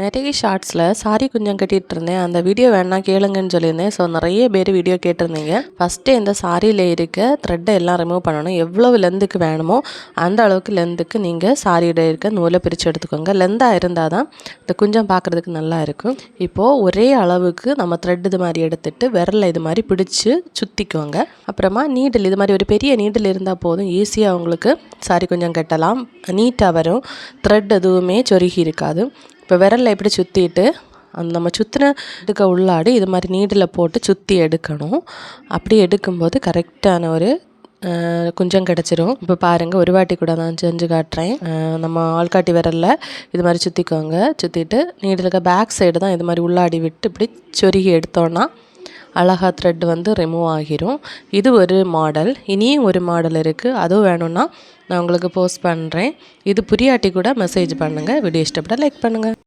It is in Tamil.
நிறைய ஷார்ட்ஸில் சாரி குஞ்சம் கட்டிகிட்டு இருந்தேன் அந்த வீடியோ வேணாம் கேளுங்கன்னு சொல்லியிருந்தேன். ஸோ நிறைய பேர் வீடியோ கேட்டிருந்தீங்க. ஃபஸ்ட்டு இந்த சாரியில் இருக்க த்ரெட்டை எல்லாம் ரிமூவ் பண்ணணும். எவ்வளவு லென்த்துக்கு வேணுமோ அந்த அளவுக்கு லென்த்துக்கு நீங்கள் சாரியோட இருக்க நூலை பிரித்து எடுத்துக்கோங்க. லென்த்தாக இருந்தால் தான் இந்த குஞ்சம் பார்க்குறதுக்கு நல்லா இருக்கும். இப்போது ஒரே அளவுக்கு நம்ம த்ரெட் இது மாதிரி எடுத்துகிட்டு விரலில் இது மாதிரி பிடிச்சி சுற்றிக்கோங்க அப்புறமா நீடில் இது மாதிரி ஒரு பெரிய நீடில் இருந்தால் போதும். ஈஸியாக உங்களுக்கு சாரி கொஞ்சம் கட்டலாம். நீட்டாக வரும். த்ரெட் எதுவுமே சொருகி இருக்காது. இப்போ விரலில் எப்படி சுற்றிட்டு அந்த நம்ம சுற்றின இருக்க உள்ளாடி இது மாதிரி நீடில் போட்டு சுற்றி எடுக்கணும். அப்படி எடுக்கும்போது கரெக்டான ஒரு குஞ்சம் கிடச்சிரும். இப்போ பாருங்கள் ஒரு வாட்டி கூட நான் செஞ்சு காட்டுறேன். நம்ம ஆள்காட்டி விரலில் இது மாதிரி சுற்றிக்கோங்க சுற்றிட்டு நீடிலுக்கு பேக் சைடு தான் இது மாதிரி உள்ளாடி விட்டு இப்படி சொருகி எடுத்தோன்னா அழகா த்ரெட் வந்து ரிமூவ் ஆகிரும். இது ஒரு மாடல் இனியும் ஒரு மாடல் இருக்குது அதுவும் வேணும்னா நான் உங்களுக்கு போஸ்ட் பண்ணுறேன் இது புரியாட்டி கூட மெசேஜ் பண்ணுங்கள் வீடியோ இஷ்டப்பட லைக் பண்ணுங்கள்